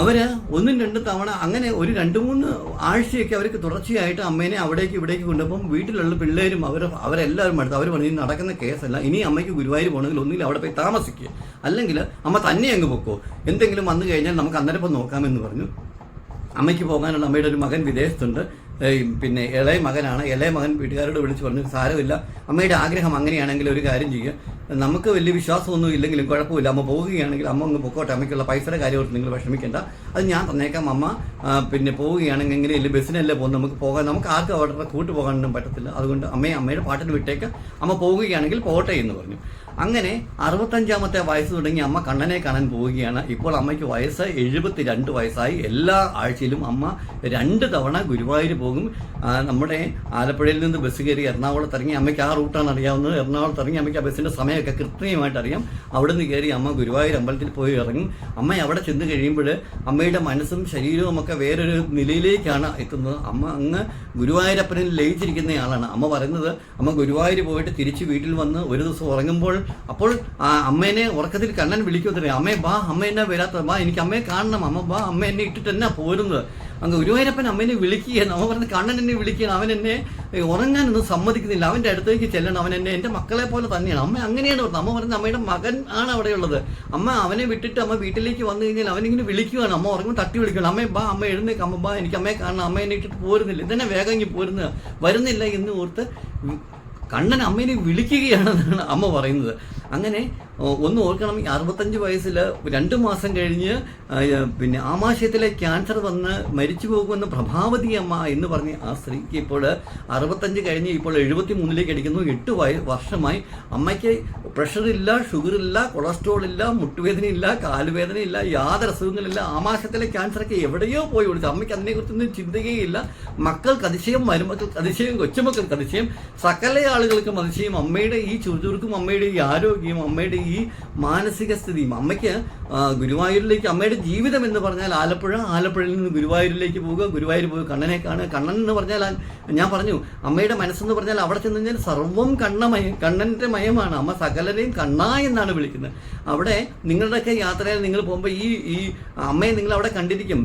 അവർ ഒന്നും രണ്ടും തവണ അങ്ങനെ ഒരു രണ്ട് മൂന്ന് ആഴ്ചയൊക്കെ അവർക്ക് തുടർച്ചയായിട്ട് അമ്മേനെ അവിടേക്ക് ഇവിടേക്ക് കൊണ്ടുപോകും. വീട്ടിലുള്ള പിള്ളേരും അവർ അവരെല്ലാവരും അടുത്ത് അവർ പറഞ്ഞു നടക്കുന്ന കേസല്ല. ഇനി അമ്മയ്ക്ക് ഗുരുവായൂർ പോകണമെങ്കിൽ ഒന്നുകിൽ അവിടെ പോയി താമസിക്കുക അല്ലെങ്കിൽ അമ്മ തന്നെ അങ്ങ് പൊക്കോ. എന്തെങ്കിലും വന്നു കഴിഞ്ഞാൽ നമുക്ക് അന്നേരം നോക്കാമെന്ന് പറഞ്ഞു. അമ്മയ്ക്ക് പോകാനുള്ള അമ്മയുടെ ഒരു മകൻ വിദേശത്തുണ്ട്. പിന്നെ ഇളയ മകനാണ്. ഇളയ മകൻ വീട്ടുകാരോട് വിളിച്ചു പറഞ്ഞു സാരമില്ല. അമ്മയുടെ ആഗ്രഹം അങ്ങനെയാണെങ്കിൽ ഒരു കാര്യം ചെയ്യുക നമുക്ക് വലിയ വിശ്വാസമൊന്നും ഇല്ലെങ്കിലും കുഴപ്പമില്ല. അമ്മ പോവുകയാണെങ്കിൽ അമ്മ ഒന്ന് പൊക്കോട്ടെ. അമ്മയ്ക്കുള്ള പൈസയുടെ കാര്യം ഓർത്ത് നിങ്ങൾ വിഷമിക്കേണ്ട. അത് ഞാൻ തന്നേക്കാം അമ്മ. പിന്നെ പോവുകയാണെങ്കിൽ എങ്ങനെയല്ലേ ബസ്സിനല്ലേ പോകുന്നത്? നമുക്ക് പോകാൻ നമുക്ക് ആർക്കും അവരുടെ കൂട്ട് പോകാനൊന്നും പറ്റത്തില്ല. അതുകൊണ്ട് അമ്മയെ അമ്മയുടെ പാട്ടിന് വിട്ടേക്ക്. അമ്മ പോവുകയാണെങ്കിൽ പോകട്ടെ എന്ന് പറഞ്ഞു. അങ്ങനെ അറുപത്തഞ്ചാമത്തെ വയസ്സ് തുടങ്ങി അമ്മ കണ്ണനെ കാണാൻ പോവുകയാണ്. ഇപ്പോൾ അമ്മയ്ക്ക് വയസ്സ് എഴുപത്തി രണ്ട് വയസ്സായി. എല്ലാ ആഴ്ചയിലും അമ്മ രണ്ട് തവണ ഗുരുവായൂർ പോകും. നമ്മുടെ ആലപ്പുഴയിൽ നിന്ന് ബസ് കയറി എറണാകുളത്ത് ഇറങ്ങി അമ്മയ്ക്ക് ആ റൂട്ടാണ് അറിയാവുന്നത്. എറണാകുളത്ത് ഇറങ്ങി അമ്മയ്ക്ക് ആ ബസ്സിന്റെ സമയമൊക്കെ കൃത്യമായിട്ട് അറിയാം. അവിടെ നിന്ന് കയറി അമ്മ ഗുരുവായൂർ അമ്പലത്തിൽ പോയി ഇറങ്ങും. അമ്മ അവിടെ ചെന്ന് കഴിയുമ്പോൾ അമ്മയുടെ മനസ്സും ശരീരവും ഒക്കെ വേറൊരു നിലയിലേക്കാണ് എത്തുന്നത്. അമ്മ അങ്ങ് ഗുരുവായൂരപ്പനിൽ ലയിച്ചിരിക്കുന്ന ആളാണ് അമ്മ പറയുന്നത് അമ്മ ഗുരുവായൂർ പോയിട്ട് തിരിച്ച് വീട്ടിൽ വന്ന് ഒരു ദിവസം ഉറങ്ങുമ്പോൾ അപ്പോൾ അമ്മേനെ ഉറക്കത്തിൽ കണ്ണൻ വിളിക്കുമെന്നറിയാം അമ്മേ ബാ അമ്മ എന്നാ വരാത്തത്? ബാ എനിക്ക് അമ്മയെ കാണണം. അമ്മ ബാ അമ്മ എന്നെ ഇട്ടിട്ട് എന്നാ പോരുന്നത്? അങ്ങ് ഗുരുവായൂരപ്പൻ അമ്മേനെ വിളിക്കുകയാണ്. അമ്മ പറഞ്ഞ് കണ്ണൻ എന്നെ വിളിക്കുകയാണ്. അവൻ എന്നെ ഉറങ്ങാനൊന്നും സമ്മതിക്കുന്നില്ല. അവന്റെ അടുത്തേക്ക് ചെല്ലണം. അവൻ എന്നെ എന്റെ മക്കളെ പോലെ തന്നെയാണ്. അമ്മ അങ്ങനെയാണ് പറഞ്ഞത്. അമ്മ പറഞ്ഞ അമ്മയുടെ മകൻ ആണ് അവിടെയുള്ളത് അമ്മ അവനെ വിട്ടിട്ട് അമ്മ വീട്ടിലേക്ക് വന്നു കഴിഞ്ഞാൽ അവനിങ്ങനെ വിളിക്കുകയാണ് അമ്മ ഉറങ്ങും തട്ടി വിളിക്കണം അമ്മേ ബാ അമ്മ എഴുന്നേക്ക്. അമ്മ ബാ എനിക്ക് അമ്മയെ കാണണം. അമ്മ എന്നെ ഇട്ടിട്ട് പോരുന്നില്ല. ഇതന്നെ വേഗം ഇങ്ങി പോരുന്നത് വരുന്നില്ല എന്ന് ഓർത്ത് കണ്ണൻ അമ്മേനെ വിളിക്കുകയാണെന്നാണ് അമ്മ പറയുന്നത്. അങ്ങനെ ഒന്ന് ഓർക്കണം അറുപത്തഞ്ച് വയസ്സിൽ രണ്ട് മാസം കഴിഞ്ഞ് പിന്നെ ആമാശയത്തിലെ ക്യാൻസർ വന്ന് മരിച്ചു പോകുമെന്ന് പ്രഭാവതി അമ്മ എന്ന് പറഞ്ഞ ആ സ്ത്രീക്ക് ഇപ്പോൾ അറുപത്തഞ്ച് കഴിഞ്ഞ് ഇപ്പോൾ എഴുപത്തി മൂന്നിലേക്ക് അടിക്കുന്നു. എട്ട് വയ വർഷമായി അമ്മയ്ക്ക് പ്രഷറില്ല ഷുഗറില്ല കൊളസ്ട്രോൾ ഇല്ല മുട്ടുവേദനയില്ല കാലുവേദനയില്ല യാതൊരു അസുഖങ്ങളില്ല. ആമാശയത്തിലെ ക്യാൻസറൊക്കെ എവിടെയോ പോയി കൊടുത്തു. അമ്മയ്ക്ക് അതിനെക്കുറിച്ചൊന്നും ചിന്തിക്കുകയില്ല മക്കൾക്ക് അതിശയം മരുമക്കൾക്ക് അതിശയം കൊച്ചുമക്കൾക്ക് അതിശയം. സകല ആളുകൾക്കും അതിശയം. അമ്മയുടെ ഈ ചുറുചുറുക്കും അമ്മയുടെ ഈ ആരോഗ്യം അമ്മയുടെ ഈ മാനസിക സ്ഥിതിയും അമ്മയ്ക്ക് ഗുരുവായൂരിലേക്ക് അമ്മയുടെ ജീവിതം എന്ന് പറഞ്ഞാൽ ആലപ്പുഴ ആലപ്പുഴയിൽ നിന്ന് ഗുരുവായൂരിലേക്ക് പോവുക ഗുരുവായൂർ പോവുക കണ്ണനെ കാണുക. കണ്ണൻ എന്ന് പറഞ്ഞാൽ ഞാൻ പറഞ്ഞു അമ്മയുടെ മനസ്സെന്ന് പറഞ്ഞാൽ അവിടെ ചെന്ന് കഴിഞ്ഞാൽ സർവം കണ്ണമയം കണ്ണന്റെ മയമാണ്. അമ്മ സകലരെയും കണ്ണ എന്നാണ് വിളിക്കുന്നത്. അവിടെ നിങ്ങളുടെയൊക്കെ യാത്രയിൽ നിങ്ങൾ പോകുമ്പോൾ ഈ ഈ അമ്മയെ നിങ്ങൾ അവിടെ കണ്ടിരിക്കും.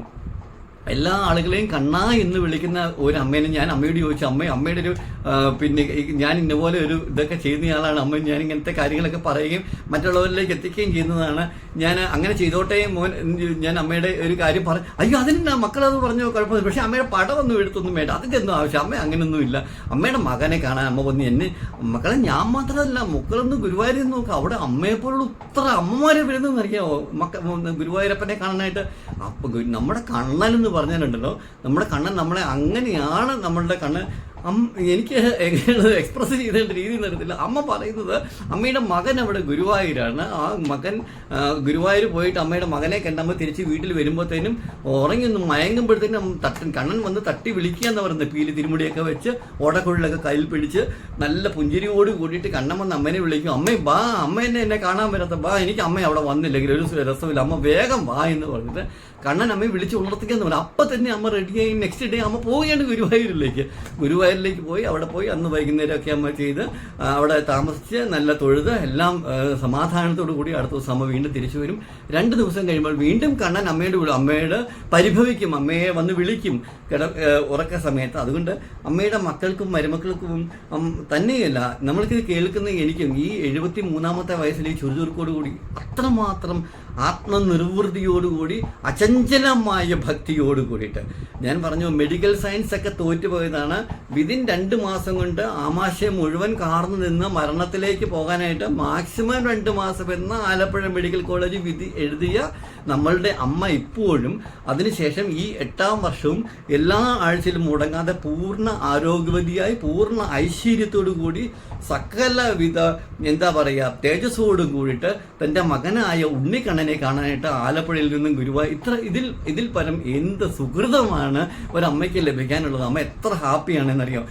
എല്ലാ ആളുകളെയും കണ്ണാ എന്ന് വിളിക്കുന്ന ഒരു അമ്മേനെ ഞാൻ അമ്മയോട് ചോദിച്ചു അമ്മ അമ്മയുടെ ഒരു പിന്നെ ഞാൻ ഇന്നപോലെ ഒരു ഇതൊക്കെ ചെയ്യുന്നയാളാണ് അമ്മ ഞാൻ ഇങ്ങനത്തെ കാര്യങ്ങളൊക്കെ പറയുകയും മറ്റുള്ളവരിലേക്ക് എത്തിക്കുകയും ചെയ്യുന്നതാണ്. ഞാൻ അങ്ങനെ ചെയ്തോട്ടെ മോൻ ഞാൻ അമ്മയുടെ ഒരു കാര്യം പറ അയ്യോ അതിനെന്താ മക്കളത് പറഞ്ഞു കുഴപ്പമില്ല പക്ഷെ അമ്മയുടെ പടമൊന്നും എടുത്തൊന്നും വേണ്ട. അതിന്റെ ഒന്നും ആവശ്യം. അമ്മ അങ്ങനെയൊന്നും ഇല്ല. അമ്മയുടെ മകനെ കാണാൻ അമ്മ വന്ന് എന്നെ മക്കളെ ഞാൻ മാത്രമല്ല മക്കളൊന്ന് ഗുരുവായൂരിൽ നോക്കുക അവിടെ അമ്മയെപ്പോലുള്ള ഉത്ര അമ്മമാരെ വരുന്നതെന്ന് അറിയാമോ മക്ക ഗുരുവായൂരപ്പനെ കാണാനായിട്ട്. അപ്പം നമ്മുടെ കണ്ണൻ എന്ന് പറഞ്ഞാലുണ്ടല്ലോ നമ്മുടെ കണ്ണൻ നമ്മളെ അങ്ങനെയാണ് നമ്മളുടെ കണ്ണൻ അം- എനിക്ക് എങ്ങനെയാണ് എക്സ്പ്രസ് ചെയ്തേണ്ട രീതി നടത്തില്ല അമ്മ പറയുന്നത് അമ്മയുടെ മകൻ അവിടെ ഗുരുവായൂരാണ്. ആ മകൻ ഗുരുവായൂർ പോയിട്ട് അമ്മയുടെ മകനെ കണ്ടമ്മ തിരിച്ച് വീട്ടിൽ വരുമ്പോഴത്തേനും ഉറങ്ങി ഒന്ന് മയങ്ങുമ്പോഴത്തേനും തട്ടൻ കണ്ണൻ വന്ന് തട്ടി വിളിക്കുക എന്ന് പറയുന്നത് പീലി തിരുമുടിയൊക്കെ വെച്ച് ഓടക്കുഴലൊക്കെ കയ്യിൽ പിടിച്ച് നല്ല പുഞ്ചിരിയോട് കൂടിയിട്ട് കണ്ണൻ വന്ന് അമ്മേനെ വിളിക്കും. അമ്മേ ബാ അമ്മ എന്നെ എന്നെ കാണാൻ വരാത്ത ബാ എനിക്ക് അമ്മ അവിടെ വന്നില്ലെങ്കിൽ ഒരു രസമില്ല അമ്മ വേഗം വാ എന്ന് പറഞ്ഞിട്ട് കണ്ണൻ അമ്മയെ വിളിച്ച് ഉണർത്തിക്കാന്ന് പറഞ്ഞു അപ്പൊ തന്നെ അമ്മ റെഡിയായി നെക്സ്റ്റ് ഡേ അമ്മ പോവുകയാണ് ഗുരുവായൂരിലേക്ക്. ഗുരുവായൂരിലേക്ക് പോയി. അവിടെ പോയി. അന്ന് വൈകുന്നേരമൊക്കെ അമ്മ ചെയ്ത് അവിടെ താമസിച്ച് നല്ല തൊഴുത് എല്ലാം സമാധാനത്തോടു കൂടി അടുത്ത ദിവസം അമ്മ വീണ്ടും തിരിച്ചു വരും. രണ്ട് ദിവസം കഴിയുമ്പോൾ വീണ്ടും കണ്ണൻ അമ്മയുടെ വിളി അമ്മയുടെ പരിഭവിക്കും. അമ്മയെ വന്ന് വിളിക്കും. കിട ഉറക്ക സമയത്ത്. അതുകൊണ്ട് അമ്മയുടെ മക്കൾക്കും മരുമക്കൾക്കും തന്നെയല്ല നമ്മൾക്കിത് കേൾക്കുന്ന എനിക്കും ഈ എഴുപത്തി മൂന്നാമത്തെ വയസ്സിൽ ഈ ചുറുചുറുക്കോട് കൂടി അത്രമാത്രം ആത്മനിർവൃതിയോടുകൂടി അചഞ്ചലമായ ഭക്തിയോട് കൂടിയിട്ട് ഞാൻ പറഞ്ഞു മെഡിക്കൽ സയൻസ് ഒക്കെ തോറ്റുപോയതാണ്. വിതിൻ രണ്ട് മാസം കൊണ്ട് ആമാശയം മുഴുവൻ കാർന്നു നിന്ന് മരണത്തിലേക്ക് പോകാനായിട്ട് മാക്സിമം രണ്ട് മാസം എന്ന ആലപ്പുഴ മെഡിക്കൽ കോളേജ് വിധി എഴുതിയ നമ്മളുടെ അമ്മ ഇപ്പോഴും അതിനുശേഷം ഈ എട്ടാം വർഷവും എല്ലാ ആഴ്ചയിലും മുടങ്ങാതെ പൂർണ ആരോഗ്യവതിയായി പൂർണ ഐശ്വര്യത്തോടു കൂടി സകലവിധ എന്താ പറയുക തേജസ്സോടും കൂടിയിട്ട് തന്റെ മകനായ ഉണ്ണിക്കണ്ണനെ കാണാനായിട്ട് ആലപ്പുഴയിൽ നിന്നും ഗുരുവായൂർ ഇത്ര ഇതിൽ ഇതിൽ പരം എന്ത് സുഹൃതമാണ് ഒരമ്മയ്ക്ക് ലഭിക്കാനുള്ളത്? അമ്മ എത്ര ഹാപ്പിയാണെന്നറിയാം?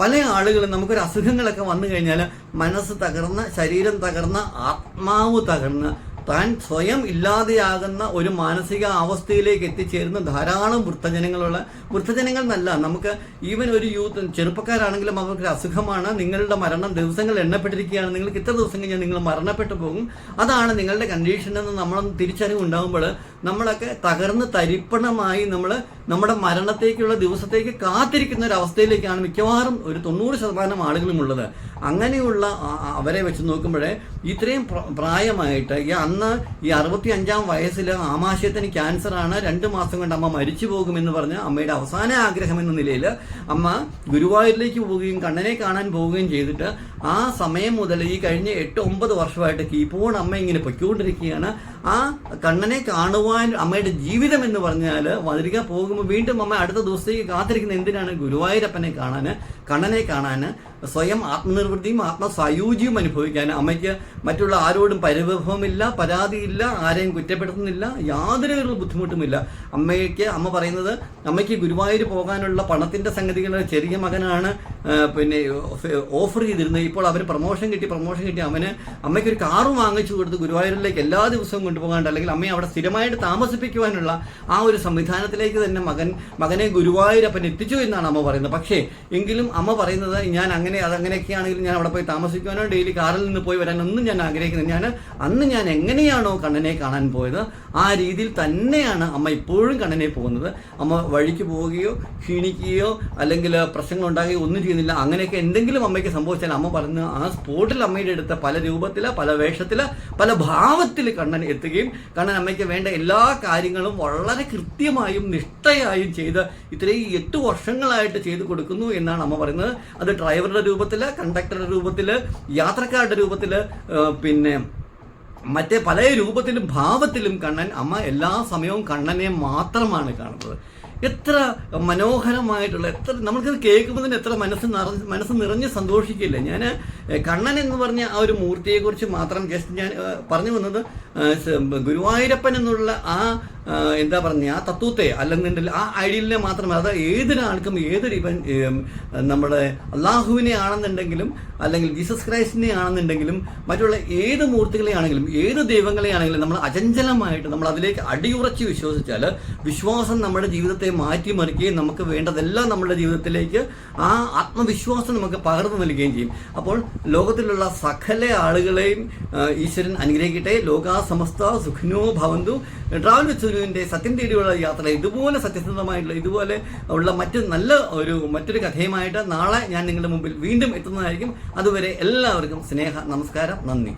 പല ആളുകളും നമുക്കൊരു അസുഖങ്ങളൊക്കെ വന്നു കഴിഞ്ഞാൽ മനസ്സ് തകർന്ന് ശരീരം തകർന്ന് ആത്മാവ് തകർന്ന് താൻ സ്വയം ഇല്ലാതെയാകുന്ന ഒരു മാനസിക അവസ്ഥയിലേക്ക് എത്തിച്ചേരുന്ന ധാരാളം വൃദ്ധജനങ്ങളുള്ള വൃദ്ധജനങ്ങൾ എന്നല്ല നമുക്ക് ഈവൻ ഒരു യൂത്ത് ചെറുപ്പക്കാരാണെങ്കിലും അവർക്ക് അസുഖമാണ്. നിങ്ങളുടെ മരണം ദിവസങ്ങൾ എണ്ണപ്പെട്ടിരിക്കുകയാണ്. നിങ്ങൾക്ക് ഇത്ര ദിവസം കഴിഞ്ഞാൽ നിങ്ങൾ മരണപ്പെട്ടു പോകും. അതാണ് നിങ്ങളുടെ കണ്ടീഷൻ എന്ന് നമ്മളൊന്ന് തിരിച്ചറിവ് ഉണ്ടാകുമ്പോൾ നമ്മളൊക്കെ തകർന്ന് തരിപ്പണമായി നമ്മൾ നമ്മുടെ മരണത്തേക്കുള്ള ദിവസത്തേക്ക് കാത്തിരിക്കുന്ന ഒരു അവസ്ഥയിലേക്കാണ് മിക്കവാറും ഒരു തൊണ്ണൂറ് ശതമാനം ആളുകളും ഉള്ളത്. അങ്ങനെയുള്ള അവരെ വെച്ച് നോക്കുമ്പോഴേ ഇത്രയും പ്രായമായിട്ട് ഈ അന്ന് ഈ അറുപത്തി അഞ്ചാം വയസ്സിൽ ആമാശയത്തിന് ക്യാൻസറാണ് രണ്ട് മാസം കൊണ്ട് അമ്മ മരിച്ചു പോകുമെന്ന് പറഞ്ഞ് അമ്മയുടെ അവസാന ആഗ്രഹം എന്ന നിലയിൽ അമ്മ ഗുരുവായൂരിലേക്ക് പോവുകയും കണ്ണനെ കാണാൻ പോവുകയും ചെയ്തിട്ട് ആ സമയം മുതൽ ഈ കഴിഞ്ഞ എട്ട് ഒമ്പത് വർഷമായിട്ട് കീപ്പോൺ അമ്മ ഇങ്ങനെ പൊയ്ക്കൊണ്ടിരിക്കുകയാണ്. ആ കണ്ണനെ കാണുവാൻ അമ്മയുടെ ജീവിതം എന്ന് പറഞ്ഞാൽ വന്നിരിക്കാൻ പോകുമ്പോൾ വീണ്ടും അമ്മ അടുത്ത ദിവസത്തേക്ക് കാത്തിരിക്കുന്ന എന്തിനാണ് ഗുരുവായൂരപ്പനെ കാണാൻ കണ്ണനെ കാണാൻ സ്വയം ആത്മനിർവൃത്തിയും ആത്മസായൂജ്യവും അനുഭവിക്കാൻ അമ്മയ്ക്ക് മറ്റുള്ള ആരോടും പരിഭവമില്ല പരാതിയില്ല ആരെയും കുറ്റപ്പെടുത്തുന്നില്ല യാതൊരു ബുദ്ധിമുട്ടുമില്ല. അമ്മയ്ക്ക് അമ്മ പറയുന്നത് അമ്മയ്ക്ക് ഗുരുവായൂർ പോകാനുള്ള പണത്തിന്റെ സംഗതികൾ ചെറിയ മകനാണ് പിന്നെ ഓഫർ ചെയ്തിരുന്നത്. ഇപ്പോൾ അവന് പ്രൊമോഷൻ കിട്ടി പ്രൊമോഷൻ കിട്ടി. അവന് അമ്മയ്ക്ക് ഒരു കാറ് വാങ്ങിച്ചു കൊടുത്ത് ഗുരുവായൂരിലേക്ക് എല്ലാ ദിവസവും കൊണ്ടുപോകാണ്ട് അല്ലെങ്കിൽ അമ്മയെ അവിടെ സ്ഥിരമായിട്ട് താമസിപ്പിക്കുവാനുള്ള ആ ഒരു സംവിധാനത്തിലേക്ക് തന്നെ മകൻ മകനെ ഗുരുവായൂരപ്പൻ എത്തിച്ചു എന്നാണ് അമ്മ പറയുന്നത്. പക്ഷേ എങ്കിലും അമ്മ പറയുന്നത് ഞാൻ അങ്ങനെ അതങ്ങനെയൊക്കെയാണെങ്കിലും ഞാൻ അവിടെ പോയി താമസിക്കുവാനോ ഡെയിലി കാറിൽ നിന്ന് പോയി വരാനൊന്നും ഞാൻ ആഗ്രഹിക്കുന്നില്ല. ഞാൻ അന്ന് ഞാൻ എങ്ങനെയാണോ കണ്ണനെ കാണാൻ പോയത് ആ രീതിയിൽ തന്നെയാണ് അമ്മ ഇപ്പോഴും കണ്ണനെ പോകുന്നത്. അമ്മ വഴിക്ക് പോവുകയോ ക്ഷീണിക്കുകയോ അല്ലെങ്കിൽ പ്രശ്നങ്ങൾ ഉണ്ടാകുകയോ ഒന്നും ചെയ്യുന്നില്ല. അങ്ങനെയൊക്കെ എന്തെങ്കിലും അമ്മയ്ക്ക് സംഭവിച്ചാൽ അമ്മ പറഞ്ഞ് ആ സ്പോട്ടിൽ അമ്മയുടെ അടുത്ത് പല രൂപത്തിൽ പല വേഷത്തിൽ പല ഭാവത്തിൽ കണ്ണൻ എത്തുകയും കണ്ണൻ അമ്മയ്ക്ക് വേണ്ട എല്ലാ കാര്യങ്ങളും വളരെ കൃത്യമായും നിഷ്ഠയായും ചെയ്ത് ഇത്രയും എട്ട് വർഷങ്ങളായിട്ട് ചെയ്തു കൊടുക്കുന്നു എന്നാണ് അമ്മ പറയുന്നത്. അത് ഡ്രൈവറുടെ രൂപത്തിൽ കണ്ടക്ടറുടെ രൂപത്തിൽ യാത്രക്കാരുടെ രൂപത്തിൽ പിന്നെ മറ്റേ പല രൂപത്തിലും ഭാവത്തിലും കണ്ണൻ അമ്മ എല്ലാ സമയവും കണ്ണനെ മാത്രമാണ് കാണുന്നത്. എത്ര മനോഹരമായിട്ടുള്ള എത്ര നമുക്കത് കേൾക്കുമ്പോൾ തന്നെ എത്ര മനസ്സ് നിറഞ്ഞ് മനസ്സ് നിറഞ്ഞ് സന്തോഷിക്കില്ല? ഞാൻ കണ്ണൻ എന്ന് പറഞ്ഞ ആ ഒരു മൂർത്തിയെക്കുറിച്ച് മാത്രം ജസ്റ്റ് ഞാൻ പറഞ്ഞു വന്നത് ഗുരുവായൂരപ്പൻ എന്നുള്ള ആ എന്താ പറഞ്ഞ ആ തത്വത്തെ അല്ലെങ്കിൽ ആ ഐഡിയലിനെ മാത്രമല്ല അത് ഏതൊരാൾക്കും ഏതൊരു ഇവൻ നമ്മുടെ അള്ളാഹുവിനെ ആണെന്നുണ്ടെങ്കിലും അല്ലെങ്കിൽ ജീസസ് ക്രൈസ്റ്റിനെ ആണെന്നുണ്ടെങ്കിലും മറ്റുള്ള ഏത് മൂർത്തികളെ ആണെങ്കിലും ഏത് ദൈവങ്ങളെ ആണെങ്കിലും നമ്മൾ അചഞ്ചലമായിട്ട് നമ്മൾ അതിലേക്ക് അടിയുറച്ച് വിശ്വസിച്ചാൽ വിശ്വാസം നമ്മുടെ ജീവിതത്തെ മാറ്റിമറിക്കുകയും നമുക്ക് വേണ്ടതെല്ലാം നമ്മുടെ ജീവിതത്തിലേക്ക് ആ ആത്മവിശ്വാസം നമുക്ക് പകർന്നു നൽകുകയും ചെയ്യും. അപ്പോൾ ലോകത്തിലുള്ള സകല ആളുകളെയും ഈശ്വരൻ അനുഗ്രഹിക്കട്ടെ. ലോകാ സമസ്ത സുഖിനോ ഭവന്തു. ട്രാവൽ വിത്ത് സുനുവിന്റെ സത്യം തേടിയുള്ള യാത്ര ഇതുപോലെ സത്യസന്ധമായിട്ടുള്ള ഇതുപോലെ ഉള്ള മറ്റ് നല്ല ഒരു മറ്റൊരു കഥയുമായിട്ട് നാളെ ഞാൻ നിങ്ങളുടെ മുമ്പിൽ വീണ്ടും എത്തുന്നതായിരിക്കും. അതുവരെ എല്ലാവർക്കും സ്നേഹ നമസ്കാരം നന്ദി.